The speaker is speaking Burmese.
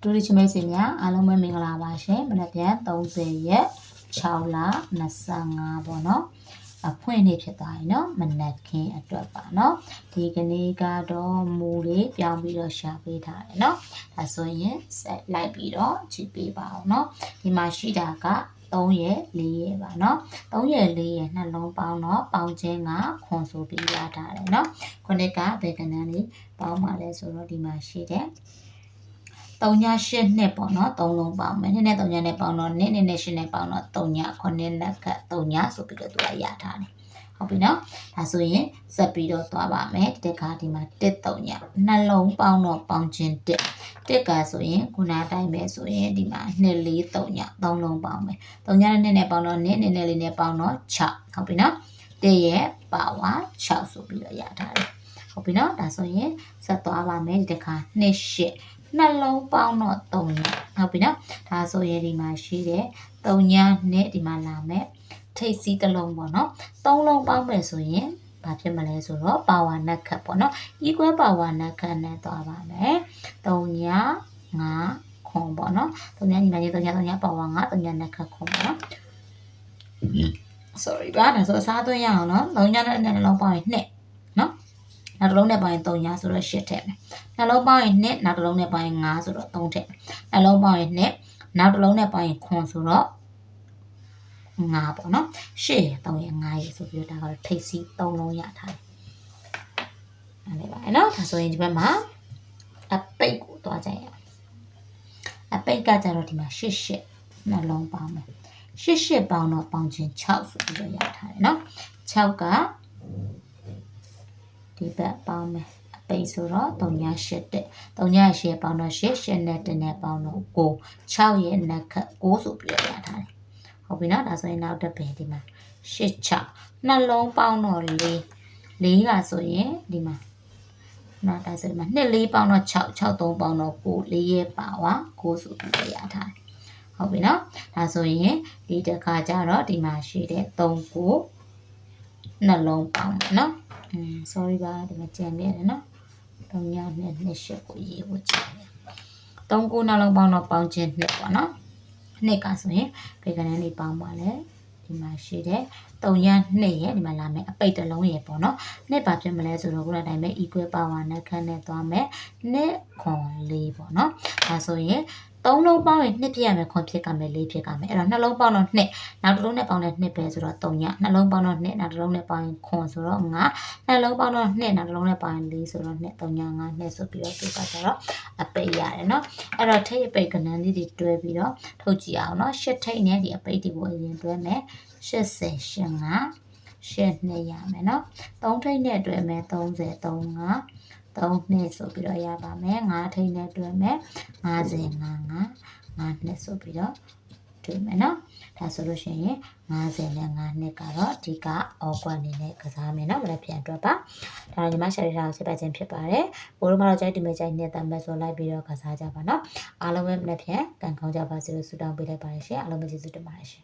တူရီချမိတ်ဆွေများအားလုံးပဲမင်္ဂလာပါရှင်မနက်ဖြန်30ရက်6လ25ပေါ့နော်အဖွင့်နေ့ဖြစ်သွားပြီเนาะမနက်ခင်းအတွက်ပါเนาะဒီကနေ့ကတော့မူလေးပြောင်းပြီးတော့ရှာပေးထားတယ်เนาะဒါဆိုရင်ဆက်လိုက်ပြီးတော့ကြည့်ပေးပါအောင်เนาะဒီမှာရှိတာက3ရက်4ရက်ပါเนาะ3ရက်4ရက်နှလုံးပေါင်းတော့ပေါင်းခြင်းကခွန်ဆိုပြီးရထားတယ်เนาะခုနှစ်ကဘယ်ကနန်းလေးပေါင်းပါလဲဆိုတော့ဒီမှာရှိတယ် 3ည8နှစ်ပေါ့နော်3လုံးပေါင်းမယ်နှစ်နဲ့3ညနဲ့ပေါင်းတော့နှစ်နှစ်နဲ့8နဲ့ပေါင်းတော့3ည9နှစ်လက်က3ညဆိုပြီးတော့သူကရထားတယ်ဟုတ်ပြီနော်ဒါဆိုရင်စက်ပြီးတော့သွားပါမယ်တစ်ခါဒီမှာ1 3ညနှလုံးပေါင်းတော့ပေါင်းခြင်း1တစ်ကဆိုရင်ခုနအတိုင်းပဲဆိုရင်ဒီမှာ2 4 3ည3လုံးပေါင်းမယ်3ညနဲ့2နဲ့ပေါင်းတော့2နှစ်နဲ့4နဲ့ပေါင်းတော့6ဟုတ်ပြီနော်1ရဲ့ပါဝါ6ဆိုပြီးတော့ရထားတယ်ဟုတ်ပြီနော်ဒါဆိုရင်ဆက်သွားပါမယ်ဒီတစ်ခါ2 8 နှလုံးပေါင်းတော့3ညဟုတ်ပြီနော်ဒါဆိုရင်ဒီမှာရှိတယ်3ညနဲ့ဒီမှာလာမယ်ထိတ်စီးတစ်လုံးပေါ့နော်3လုံးပေါင်းမယ်ဆိုရင်ဘာဖြစ်မလဲဆိုတော့ပါဝါနက်ခတ်ပေါ့နော် equal power နက်ခတ်နဲ့သွားပါမယ်3ည5ခွန်ပေါ့နော်3ညညီမကြီး3ည3ညပါဝါ5 3ညနက်ခတ်ခွန်ပေါ့နော် sorry ပါဒါဆိုအစားသွင်းရအောင်နော်3ညနဲ့နှလုံးပေါင်းရင်2နော် နောက်တစ်လုံးနဲ့ပေါင်းရင်3ညဆိုတော့8ထည့်မယ်နှလုံးပေါင်းရင်2နောက်တစ်လုံးနဲ့ပေါင်းရင်5ဆိုတော့3ထည့်မယ်နှလုံးပေါင်းရင်2နောက်တစ်လုံးနဲ့ပေါင်းရင်ခွန်ဆိုတော့5ပေါ့နော်8ရ3ရ5ရဆိုပြီးတော့ဒါကတော့ထိတ်စီ3လုံးရထားတယ်အဲ့ဒါပါနော်ဒါဆိုရင်ဒီဘက်မှာအပိတ်ကိုတွားကြရအောင်အပိတ်ကကြတော့ဒီမှာ8 8နှလုံးပေါင်းမယ်8 8ပေါင်းတော့ပေါင်းချင်း6ဆိုပြီးတော့ရထားတယ်နော်6က ဒီဘက်ပေါင်းမယ်အပိတ်ဆိုတော့3ည8တက်3ည8ပေါင်းတော့8 8နဲ့1နဲ့ပေါင်းတော့9 6ရဲ့နက်ခတ်9ဆိုပြီးတော့ရထားတယ်ဟုတ်ပြီနော်ဒါဆိုရင်နောက်တစ်ပင်ဒီမှာ8 6နှလုံးပေါင်းတော့4 4ကဆိုရင်ဒီမှာနော်ဒါဆိုရင်2 4ပေါင်းတော့6 6 3ပေါင်းတော့9 4ရဲ့ပါဝါ9ဆိုပြီးတော့ရထားတယ်ဟုတ်ပြီနော်ဒါဆိုရင်ဒီတစ်ခါကျတော့ဒီမှာရှိတဲ့3ကိုနှလုံးပေါင်းမယ်နော် อืม sorry ပါဒီမှာကြံနေရတယ်နော်3ညနဲ့2ရှစ်ကိုရေးဖို့ကြံနေ3ကိုနှလုံးပေါင်းတော့ပေါင်းခြင်းနှစ်ပေါ့နော်နှစ်ကဆိုရင်ဘယ်ကနေလေးပေါင်းပါလဲဒီမှာရှိတဲ့3ရ2ရဲ့ဒီမှာလာမယ်အပိတ်တစ်လုံးရဲ့ပေါ့နော်နှစ်ပါဖြစ်မလဲဆိုတော့ခုနတိုင်းပဲ equal power နဲ့ခန်းနဲ့သွားမယ်နှစ်ခွန်4ပေါ့နော်ဒါဆိုရင် သုံးလုံးပေါင်းရင်နှစ်ဖြစ်ရမယ်ခွန်ဖြစ်ကမယ်လေးဖြစ်ကမယ်အဲ့တော့နှလုံးပေါင်းတော့နှစ်နောက်တစ်လုံးနဲ့ပေါင်းတဲ့နှစ်ပဲဆိုတော့3ညနှလုံးပေါင်းတော့နှစ်နောက်တစ်လုံးနဲ့ပေါင်းရင်ခွန်ဆိုတော့5နှလုံးပေါင်းတော့နှစ်နောက်တစ်လုံးနဲ့ပေါင်းရင်4ဆိုတော့နှစ်3ည5နှစ်ဆိုပြီးတော့ဒီကကြတော့အပိတ်ရတယ်เนาะအဲ့တော့ထိတ်အပိတ်ကဏ္ဍလေးတွေတွဲပြီးတော့ထုတ်ကြည့်အောင်เนาะရှစ်ထိတ်နဲ့ဒီအပိတ်တွေကိုအရင်တွဲမယ်80 85ရှစ်နှစ်ရမယ်เนาะ3ထိတ်နဲ့တွဲမယ်30 35 3နှစ်ဆိုပြီးတော့ရပါမယ်5ထိတ်နဲ့တွဲမယ်50 55 5နှစ်ဆိုပြီးတော့တွေ့မယ်နော်ဒါဆိုလို့ရှိရင်50နဲ့5နှစ်ကတော့အဓိကအော်ကွက်အနေနဲ့ကစားမယ်နော်မလည်းပြန်အတွက်ပါဒါတော့ညီမရှာရီတာကိုစစ်ပတ်ခြင်းဖြစ်ပါတယ်ဘိုးတို့မတော့ကြိုက်ဒီမဲ့ကြိုက်နေတဲ့မဲ့ဆိုလိုက်ပြီးတော့ကစားကြပါနော်အားလုံးပဲမလည်းပြန်ကန်ကောင်းကြပါစေလို့ဆုတောင်းပေးလိုက်ပါတယ်ရှင်အားလုံးပဲကျေးဇူးတင်ပါတယ်ရှင်